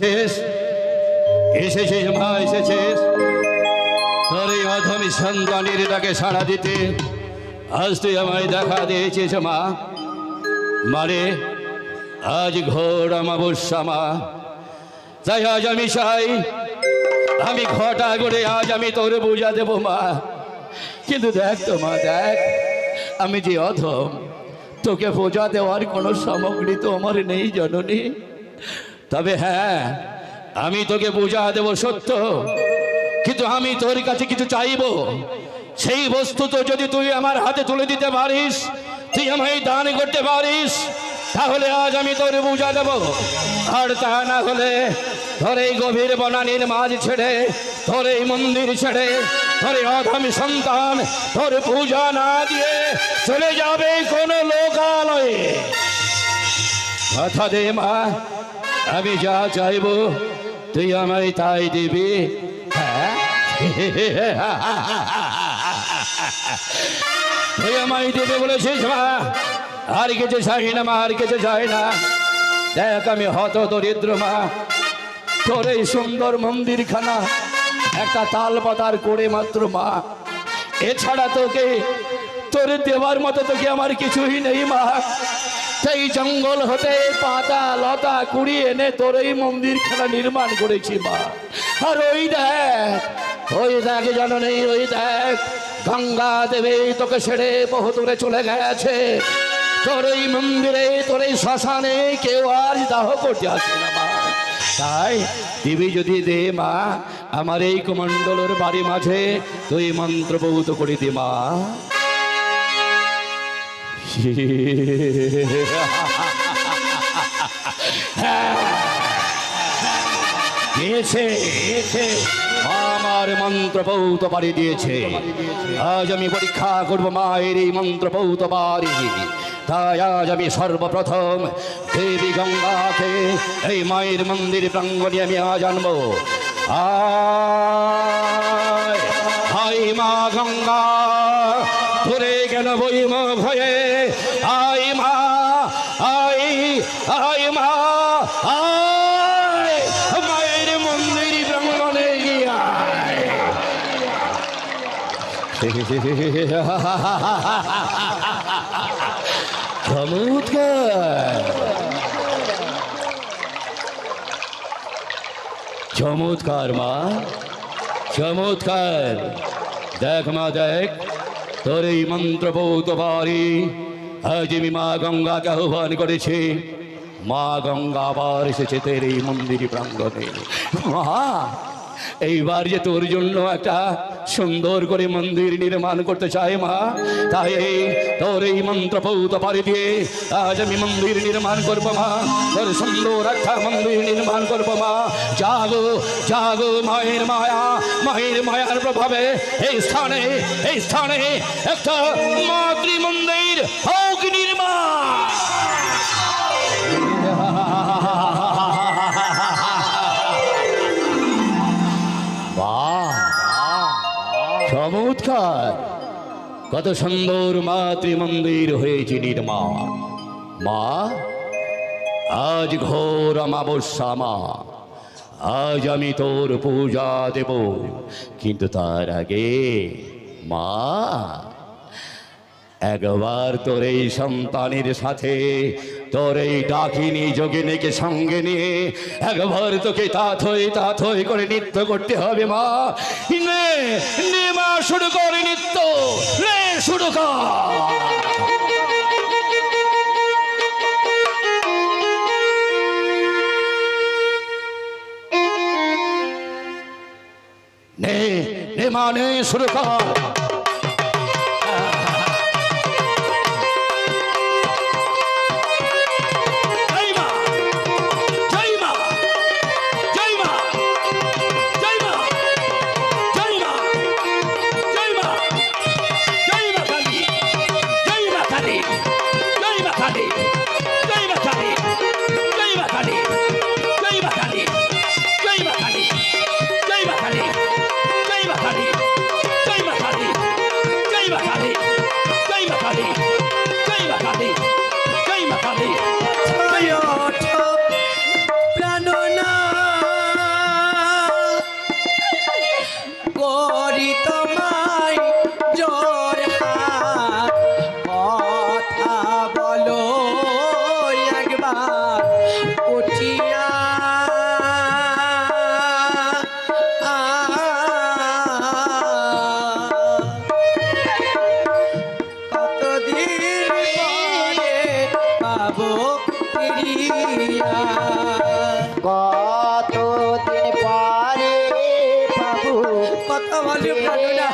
শেষ এসেছিস মা, এসেছিস? তোর এই অধমি সন্তানের ডাকে সাড়া দিতে আজ তুই আমায় দেখা দিয়েছিস মা। মারে, আজ ঘোর অমাবস্যা মা। তাই আজ আমি চাই, আমি ঘটা করে আজ আমি তোর বোঝা দেবো মা। কিন্তু দেখ তো মা, দেখ, আমি যে অধম, তোকে বোঝা দেওয়ার কোনো সামগ্রী তো আমার নেই, জননী। তবে হ্যাঁ আমি তোকে বোঝা দেব সত্য। কিন্তু আমি তোর কাছে কিছু চাইব। সেই বস্তু তো যদি তুই আমার হাতে তুলে দিতে পারিস, তুই আমায় দান করতে পারিস, তাহলে আজ আমি তোর বুঝা দেব। আর তা না হলে তোর এই গভীর বনানির মাঝ ছেড়ে তোর এই মন্দির ছেড়ে এই অধমি সন্তান তোর পূজা না দিয়ে চলে যাবে কোন লোকালয়ে। কথা দে মা আমি যা চাইব, তুই আমায় তাই দিবি। তুই আমায় দেবে বলেছিস, মা। আর কিছু চাই না, মা, আর কিছু চাই না। দেখ আমি হত দরিদ্র, মা। তোর এই সুন্দর মন্দিরখানা একটা তাল পাতার করে মাত্র, মা। এছাড়া তোকে, তোর দেওয়ার মতো তোকে আমার কিছুই নেই, মা। সেই জঙ্গল হতে পাতা লতা কুড়িয়ে এনে তোর এই মন্দিরখানা নির্মাণ করেছি, মা। আর ওই দেখ ওই দেখ জানো নেই ওই দেখ গঙ্গা দেবী তোকে ছেড়ে বহু দূরে চলে গেছে। তোর এই মন্দিরে, তোর এই শ্মশানে কেউ আর দাহ করতে আসে না, মা। তাই দিবি যদি দে, মা, আমার এই কমণ্ডলের বাড়ি মাঝে তুই মন্ত্রবৌত করে দে, মা। দিয়েছে আমার মন্ত্র পৌত বাড়ি দিয়েছে। আজ আমি পরীক্ষা করব মায়ের এই মন্ত্র পৌত বাড়ি তাই আজ আমি সর্বপ্রথম দেবী গঙ্গাকে এই মায়ের মন্দির প্রাঙ্গণে আমি আজ আনব। আয় মা গঙ্গা ঘুরে গেল বইম ভয়ে। চমৎকার চমৎকার মা চমৎকার দেখ মা দেখ তোর এই মন্ত্রপৌত বাড়ি আজ আমি মা গঙ্গাকে আহ্বান করেছি মা গঙ্গা আবার এসেছে তোর এই মন্দির প্রাঙ্গণে মা এইবার যে তোর জন্য একটা সুন্দর করে মন্দির নির্মাণ করতে চাই মা, তাই এই তোর এই মন্ত্রপৌত পারি দিয়ে আজ আমি মন্দির নির্মাণ করব মা, তোর সুন্দর একটা মন্দির নির্মাণ করব মা। জাগো জাগো মায়ের মায়া, মায়ের মায়ার প্রভাবে এই স্থানে এই স্থানে একটা মাতৃ মন্দির নির্মাণ কত সুন্দর মাতৃ মন্দির হয়েছে নির্মাণ। মা, আজ ঘোর অমাবস্যা মা। আজ আমি তোর পূজা দেব। কিন্তু তার আগে, মা, একবার তোর এই সন্তানের সাথে, তোর এই ডাকিনী যোগিনীকে সঙ্গে নিয়ে একবার তোকে তাথই তাথই করে নৃত্য করতে হবে মা, শুরু করে নৃত্য। নে শুরু কর। নে নে মানে শুরু কর। আমার ভালো না।